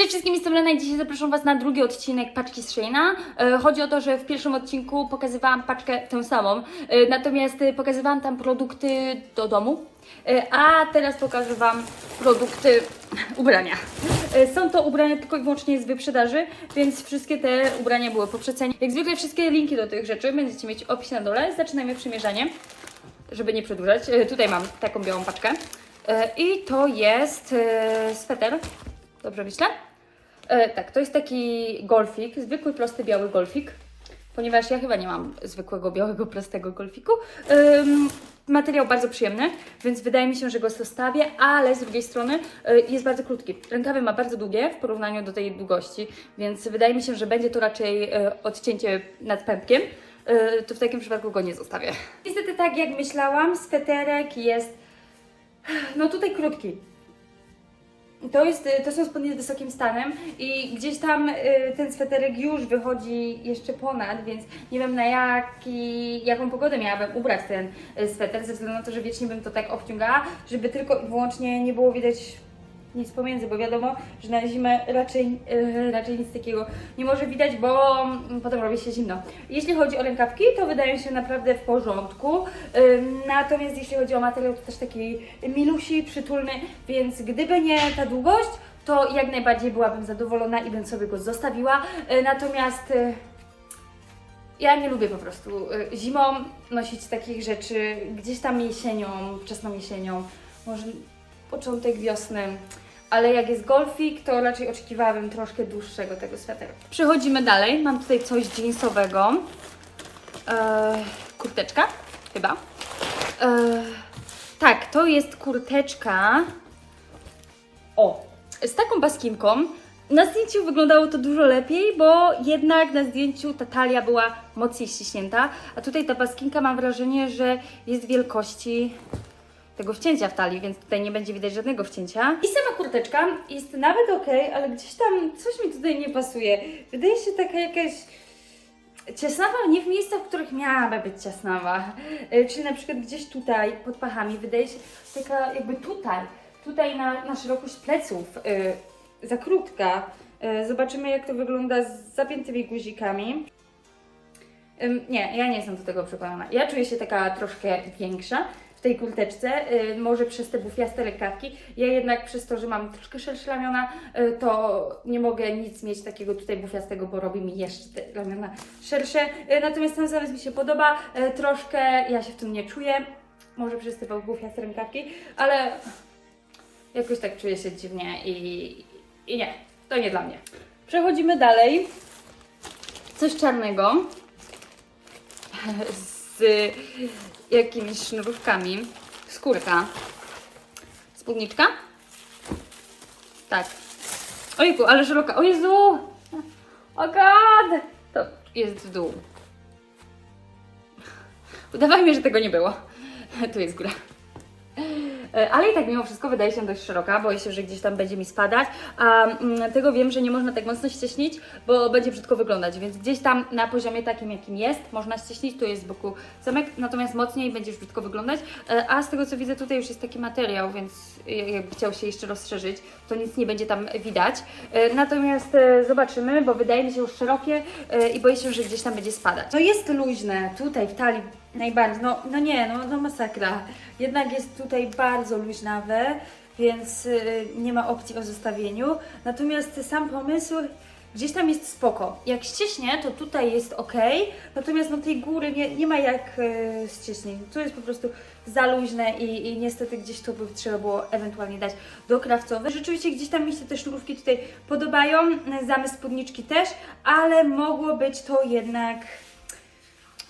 Cześć wszystkim, jestem Lena i dzisiaj zapraszam Was na drugi odcinek paczki z Sheina. E, Chodzi o to, że w pierwszym odcinku pokazywałam paczkę tę samą, e, natomiast e, pokazywałam tam produkty do domu, a teraz pokażę Wam produkty ubrania. Są to ubrania tylko i wyłącznie z wyprzedaży, więc wszystkie te ubrania były po przecenie. Jak zwykle wszystkie linki do tych rzeczy będziecie mieć w opisie na dole. Zaczynajmy przymierzanie, żeby nie przedłużać. Tutaj mam taką białą paczkę. I to jest sweter. Dobrze myślę? E, tak, to jest taki golfik, zwykły, prosty, biały golfik, ponieważ ja chyba nie mam zwykłego, białego, prostego golfiku. Ym, materiał bardzo przyjemny, więc wydaje mi się, że go zostawię, ale z drugiej strony y, jest bardzo krótki. Rękawy ma bardzo długie w porównaniu do tej długości, więc wydaje mi się, że będzie to raczej y, odcięcie nad pępkiem. Y, to w takim przypadku go nie zostawię. Niestety tak jak myślałam, sweterek jest no tutaj krótki. To, jest, y, to są spodnie z wysokim stanem i gdzieś tam y, ten sweterek już wychodzi jeszcze ponad, więc nie wiem na jaki, jaką pogodę miałabym ubrać ten y, sweter, ze względu na to, że wiecznie bym to tak obciągała, żeby tylko i wyłącznie nie było widać nic pomiędzy, bo wiadomo, że na zimę raczej, y, raczej nic takiego nie może widać, bo mm, potem robi się zimno. Jeśli chodzi o rękawki, to wydają się naprawdę w porządku. Y, natomiast jeśli chodzi o materiał, to też taki milusi, przytulny, więc gdyby nie ta długość, to jak najbardziej byłabym zadowolona i bym sobie go zostawiła. Y, natomiast y, ja nie lubię po prostu y, zimą nosić takich rzeczy, gdzieś tam jesienią, wczesną jesienią, może początek wiosny. Ale jak jest golfik, to raczej oczekiwałabym troszkę dłuższego tego sweteru. Przechodzimy dalej. Mam tutaj coś jeansowego. Eee, kurteczka, chyba. Eee, tak, to jest kurteczka. O, z taką baskinką. Na zdjęciu wyglądało to dużo lepiej, bo jednak na zdjęciu ta talia była mocniej ściśnięta, a tutaj ta baskinka mam wrażenie, że jest wielkości tego wcięcia w talii, więc tutaj nie będzie widać żadnego wcięcia. I sama kurteczka jest nawet ok, ale gdzieś tam coś mi tutaj nie pasuje. Wydaje się taka jakaś ciasnawa, nie w miejscach, w których miałaby być ciasnawa. E, Czyli na przykład gdzieś tutaj pod pachami wydaje się taka jakby tutaj, tutaj na, na szerokość pleców e, za krótka. E, Zobaczymy jak to wygląda z zapiętymi guzikami. Nie, ja nie jestem do tego przekonana. Ja czuję się taka troszkę większa w tej kurteczce, y, może przez te bufiaste rękawki. Ja jednak przez to, że mam troszkę szersze ramiona, y, to nie mogę nic mieć takiego tutaj bufiastego, bo robi mi jeszcze te ramiona szersze. Y, Natomiast ten zamysł mi się podoba, troszkę ja się w tym nie czuję, może przez te bufiaste rękawki, ale jakoś tak czuję się dziwnie i, i nie, to nie dla mnie. Przechodzimy dalej. Coś czarnego z jakimiś sznurówkami. Skórka. Spódniczka? Tak. Ojku, ale szeroka. O Jezu! O God! To jest w dół. Udawaj mi, że tego nie było. Tu jest góra. E, Ale i tak mimo wszystko wydaje się dość szeroka, boję się, że gdzieś tam będzie mi spadać, a mm, tego wiem, że nie można tak mocno ścieśnić, bo będzie brzydko wyglądać, więc gdzieś tam na poziomie takim jakim jest można ścieśnić, tu jest z boku zamek, natomiast mocniej będzie już brzydko wyglądać, E, a z tego co widzę tutaj już jest taki materiał, więc jakby chciał się jeszcze rozszerzyć, to nic nie będzie tam widać, E, natomiast zobaczymy, bo wydaje mi się już szerokie i boję się, że gdzieś tam będzie spadać. To jest luźne, tutaj w talii najbardziej, no, no nie, no, no masakra, jednak jest tutaj bardzo luźnawe, więc y, nie ma opcji o zostawieniu. Natomiast sam pomysł gdzieś tam jest spoko. Jak ściśnie, to tutaj jest ok, natomiast no tej góry nie, nie ma jak y, ściśnić. Tu jest po prostu za luźne i, i niestety gdzieś to by trzeba było ewentualnie dać do krawcowy. Rzeczywiście gdzieś tam mi się te sznurówki tutaj podobają, zamysł spódniczki też, ale mogło być to jednak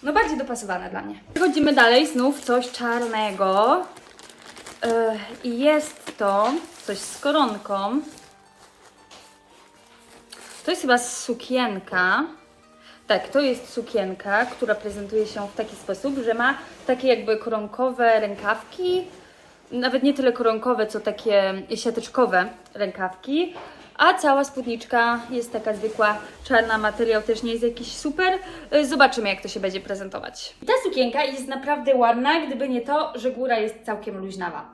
no bardziej dopasowane dla mnie. Przechodzimy dalej, znów coś czarnego. Yy, I jest to coś z koronką. To jest chyba sukienka. Tak, to jest sukienka, która prezentuje się w taki sposób, że ma takie jakby koronkowe rękawki. Nawet nie tyle koronkowe, co takie siateczkowe rękawki. A cała spódniczka jest taka zwykła, czarna, materiał też nie jest jakiś super. Y, Zobaczymy, jak to się będzie prezentować. Ta sukienka jest naprawdę ładna, gdyby nie to, że góra jest całkiem luźnawa.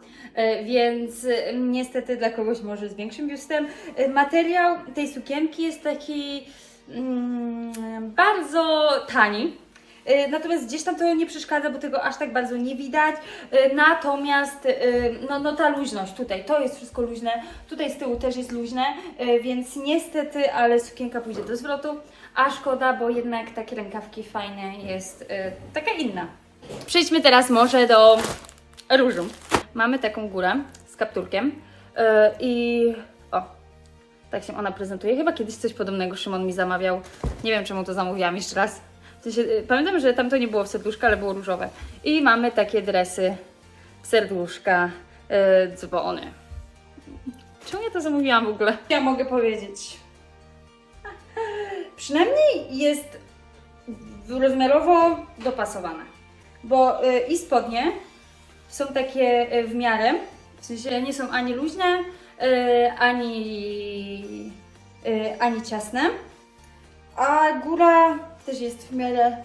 Y, Więc y, niestety dla kogoś może z większym biustem. Materiał tej sukienki jest taki mm, bardzo tani. Y, Natomiast gdzieś tam to nie przeszkadza, bo tego aż tak bardzo nie widać. Y, Natomiast y, no, no ta luźność tutaj, to jest wszystko luźne, tutaj z tyłu też jest luźne, więc niestety, ale sukienka pójdzie do zwrotu, a szkoda, bo jednak takie rękawki fajne jest taka inna. Przejdźmy teraz może do różu. Mamy taką górę z kapturkiem i o, tak się ona prezentuje. Chyba kiedyś coś podobnego Szymon mi zamawiał. Nie wiem, czemu to zamówiłam jeszcze raz. Sensie, y, pamiętam, że tam to nie było w serduszka, ale było różowe. I mamy takie dresy serduszka, yy, dzwony. Czemu ja to zamówiłam w ogóle? Ja mogę powiedzieć. Przynajmniej jest rozmiarowo dopasowane. Bo y, i spodnie są takie y, w miarę, w sensie nie są ani luźne, y, ani, y, ani ciasne, a góra też jest w miarę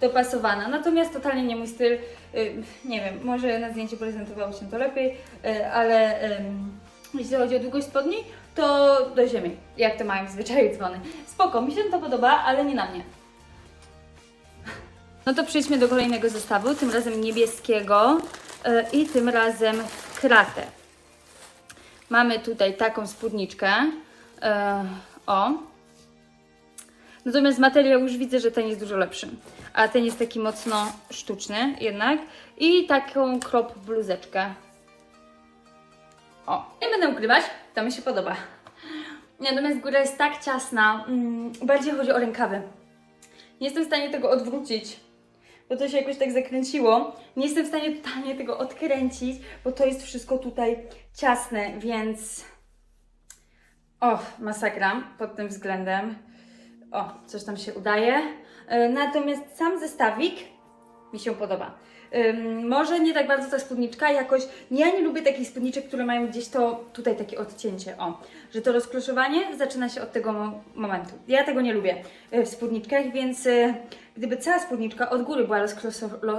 dopasowana. Natomiast totalnie nie mój styl. Y, Nie wiem, może na zdjęciu prezentowało się to lepiej, y, ale jeśli chodzi o długość spodni, to do ziemi, jak to mają zwyczaju dzwony. Spoko, mi się to podoba, ale nie na mnie. No to przejdźmy do kolejnego zestawu, tym razem niebieskiego y, i tym razem kratę. Mamy tutaj taką spódniczkę. O. Natomiast materiał już widzę, że ten jest dużo lepszy. A ten jest taki mocno sztuczny jednak. I taką krop bluzeczkę. O. Nie będę ukrywać, to mi się podoba. Natomiast góra jest tak ciasna. Mm, bardziej chodzi o rękawy. Nie jestem w stanie tego odwrócić, bo to się jakoś tak zakręciło. Nie jestem w stanie totalnie tego odkręcić, bo to jest wszystko tutaj ciasne, więc... O, masakra pod tym względem. O, coś tam się udaje. E, Natomiast sam zestawik mi się podoba. Może nie tak bardzo ta spódniczka, jakoś ja nie lubię takich spódniczek, które mają gdzieś to, tutaj takie odcięcie, o, że to rozkloszowanie zaczyna się od tego mo- momentu. Ja tego nie lubię y, w spódniczkach, więc y, gdyby cała spódniczka od góry była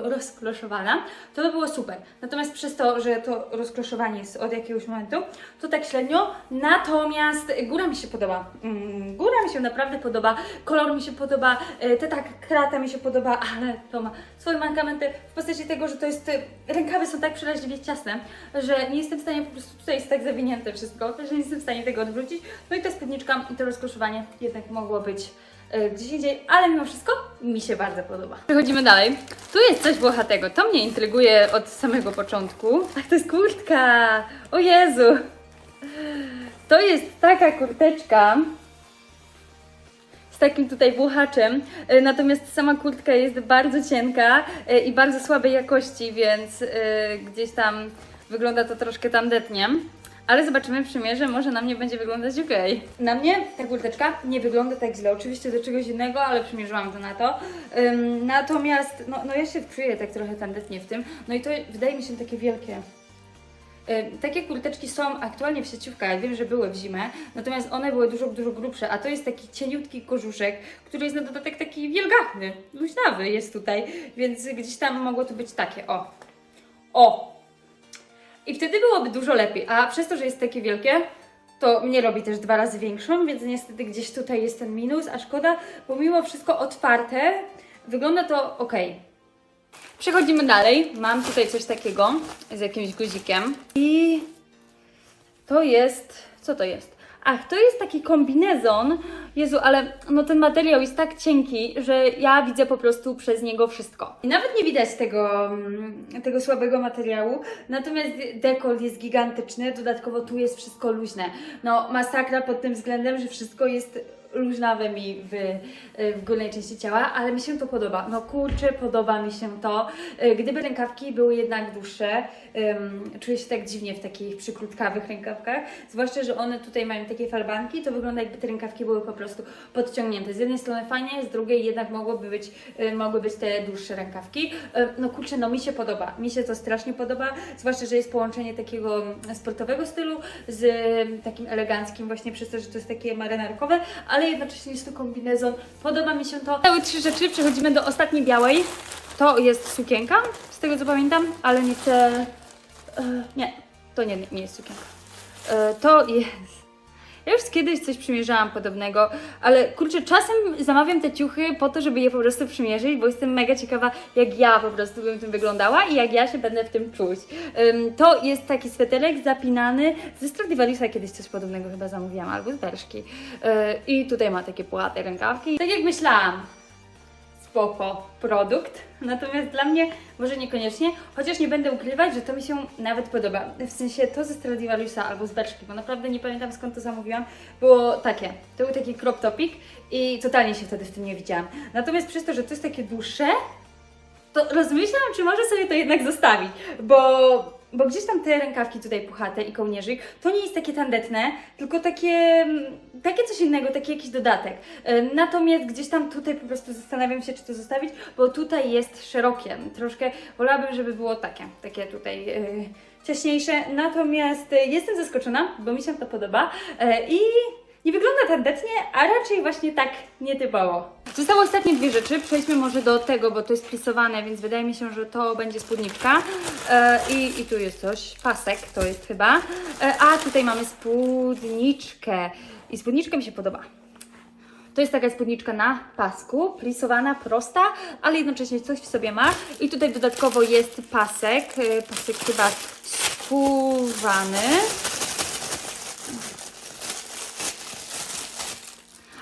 rozkloszowana, to by było super. Natomiast przez to, że to rozkloszowanie jest od jakiegoś momentu, to tak średnio. Natomiast góra mi się podoba. Mm, góra mi się naprawdę podoba, kolor mi się podoba, y, te tak krata mi się podoba, ale to ma swoje mankamenty w postaci tego, że to jest, rękawy są tak przeraźliwie ciasne, że nie jestem w stanie po prostu, tutaj jest tak zawinięte wszystko, że nie jestem w stanie tego odwrócić. No i ta spódniczka i to rozkloszowanie jednak mogło być y, gdzieś indziej, ale mimo wszystko mi się bardzo podoba. Przechodzimy dalej. Tu jest coś włochatego, to mnie intryguje od samego początku. Ach, to jest kurtka! O Jezu! To jest taka kurteczka z takim tutaj włochaczem, e, natomiast sama kurtka jest bardzo cienka e, i bardzo słabej jakości, więc e, gdzieś tam wygląda to troszkę tandetnie. Ale zobaczymy przymierze, może na mnie będzie wyglądać ok. Na mnie ta kurteczka nie wygląda tak źle. Oczywiście do czegoś innego, ale przymierzyłam to na to. Natomiast, no, no ja się czuję tak trochę tandetnie w tym. No i to wydaje mi się takie wielkie. Takie kurteczki są aktualnie w sieciówkach, wiem, że były w zimę, natomiast one były dużo, dużo grubsze, a to jest taki cieniutki kożuszek, który jest na dodatek taki wielgachny, luźnawy jest tutaj, więc gdzieś tam mogło to być takie, o, o. I wtedy byłoby dużo lepiej, a przez to, że jest takie wielkie, to mnie robi też dwa razy większą, więc niestety gdzieś tutaj jest ten minus, a szkoda, bo mimo wszystko otwarte, wygląda to ok. Przechodzimy dalej. Mam tutaj coś takiego z jakimś guzikiem. I to jest. Co to jest? Ach, to jest taki kombinezon. Jezu, ale no ten materiał jest tak cienki, że ja widzę po prostu przez niego wszystko. I nawet nie widać tego, mm, tego słabego materiału. Natomiast dekolt jest gigantyczny, dodatkowo tu jest wszystko luźne. No, masakra pod tym względem, że wszystko jest luźnawe mi w, w górnej części ciała, ale mi się to podoba. No kurczę, podoba mi się to. E, Gdyby rękawki były jednak dłuższe, em, czuję się tak dziwnie w takich przykrótkawych rękawkach, zwłaszcza, że one tutaj mają takie falbanki, to wygląda jakby te rękawki były po prostu podciągnięte. Z jednej strony fajnie, z drugiej jednak mogłoby być, e, mogły być te dłuższe rękawki. No kurczę, no mi się podoba. Mi się to strasznie podoba, zwłaszcza, że jest połączenie takiego mm, sportowego stylu z takim eleganckim właśnie przez to, że to jest takie marynarkowe, ale jednocześnie jest to kombinezon. Podoba mi się to. Cały trzy rzeczy, przechodzimy do ostatniej białej. To jest sukienka, z tego co pamiętam, ale nie chcę... E, nie, to nie, nie jest sukienka. E, to jest... Ja już kiedyś coś przymierzałam podobnego, ale kurczę, czasem zamawiam te ciuchy po to, żeby je po prostu przymierzyć, bo jestem mega ciekawa, jak ja po prostu bym w tym wyglądała i jak ja się będę w tym czuć. Ym, to jest taki sweterek zapinany ze Stradivariusa, kiedyś coś podobnego chyba zamówiłam, albo z Berszki. Yy, I tutaj ma takie płate rękawki. Tak jak myślałam, spoko produkt. Natomiast dla mnie może niekoniecznie, chociaż nie będę ukrywać, że to mi się nawet podoba. W sensie to ze Stradivariusa albo z Beczki, bo naprawdę nie pamiętam skąd to zamówiłam, było takie. To był taki crop topik i totalnie się wtedy w tym nie widziałam. Natomiast przez to, że to jest takie dłuższe, to rozmyślam, czy może sobie to jednak zostawić, bo, bo gdzieś tam te rękawki tutaj puchate i kołnierzyk, to nie jest takie tandetne, tylko takie, mm, takie coś innego, taki jakiś dodatek. E, Natomiast gdzieś tam tutaj po prostu zastanawiam się, czy to zostawić, bo tutaj jest szerokie. Troszkę wolałabym, żeby było takie, takie tutaj yy, ciaśniejsze. Natomiast e, jestem zaskoczona, bo mi się to podoba i nie wygląda tandetnie, a raczej właśnie tak nietypowo. Zostały ostatnie dwie rzeczy. Przejdźmy może do tego, bo to jest plisowane, więc wydaje mi się, że to będzie spódniczka. E, i, I tu jest coś, pasek to jest chyba. E, a tutaj mamy spódniczkę. I spódniczka mi się podoba. To jest taka spódniczka na pasku, plisowana, prosta, ale jednocześnie coś w sobie ma. I tutaj dodatkowo jest pasek, e, pasek chyba skórzany.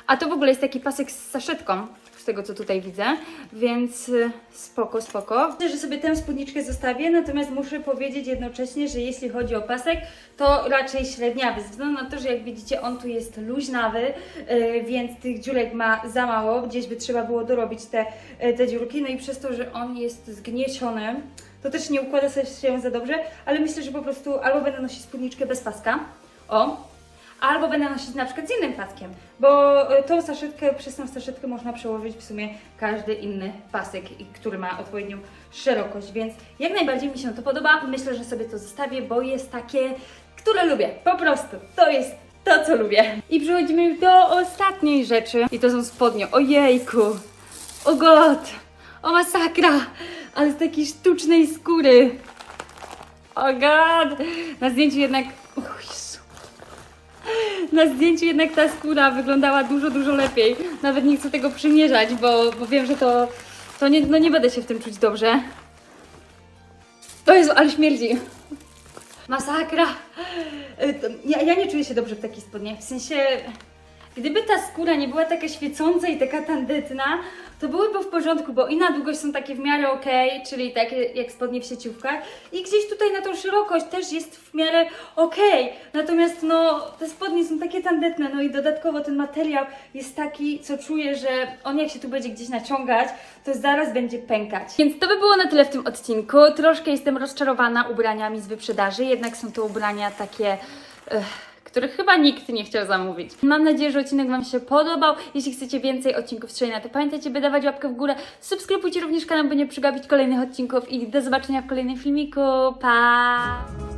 A to w ogóle jest taki pasek z saszetką, tego co tutaj widzę, więc y, spoko, spoko. Myślę, że sobie tę spódniczkę zostawię, natomiast muszę powiedzieć jednocześnie, że jeśli chodzi o pasek, to raczej średniawy, ze względu na to, że jak widzicie on tu jest luźnawy, y, więc tych dziurek ma za mało, gdzieś by trzeba było dorobić te, y, te dziurki, no i przez to, że on jest zgnieciony, to też nie układa się za dobrze, ale myślę, że po prostu albo będę nosić spódniczkę bez paska, o, Albo będę nosić na przykład z innym paskiem, bo y, tą saszetkę, przez tą saszetkę można przełożyć w sumie każdy inny pasek, który ma odpowiednią szerokość, więc jak najbardziej mi się to podoba. Myślę, że sobie to zostawię, bo jest takie, które lubię. Po prostu. To jest to, co lubię. I przechodzimy do ostatniej rzeczy. I to są spodnie. Ojejku. O god. O masakra. Ale z takiej sztucznej skóry. O god. Na zdjęciu jednak... Jezu. Na zdjęciu jednak ta skóra wyglądała dużo, dużo lepiej. Nawet nie chcę tego przymierzać, bo, bo wiem, że to, to nie, no nie będę się w tym czuć dobrze. To jest, ale śmierdzi. Masakra. To- Ja, ja nie czuję się dobrze w takich spodniach. W sensie, gdyby ta skóra nie była taka świecąca i taka tandetna, to byłyby w porządku, bo i na długość są takie w miarę okej, czyli takie jak spodnie w sieciówkach, i gdzieś tutaj na tą szerokość też jest w miarę okej. Natomiast no, te spodnie są takie tandetne, no i dodatkowo ten materiał jest taki, co czuję, że on jak się tu będzie gdzieś naciągać, to zaraz będzie pękać. Więc to by było na tyle w tym odcinku. Troszkę jestem rozczarowana ubraniami z wyprzedaży, jednak są to ubrania takie... Ech, których chyba nikt nie chciał zamówić. Mam nadzieję, że odcinek Wam się podobał. Jeśli chcecie więcej odcinków z Shayna, to pamiętajcie, by dawać łapkę w górę. Subskrybujcie również kanał, by nie przegapić kolejnych odcinków i do zobaczenia w kolejnym filmiku. Pa!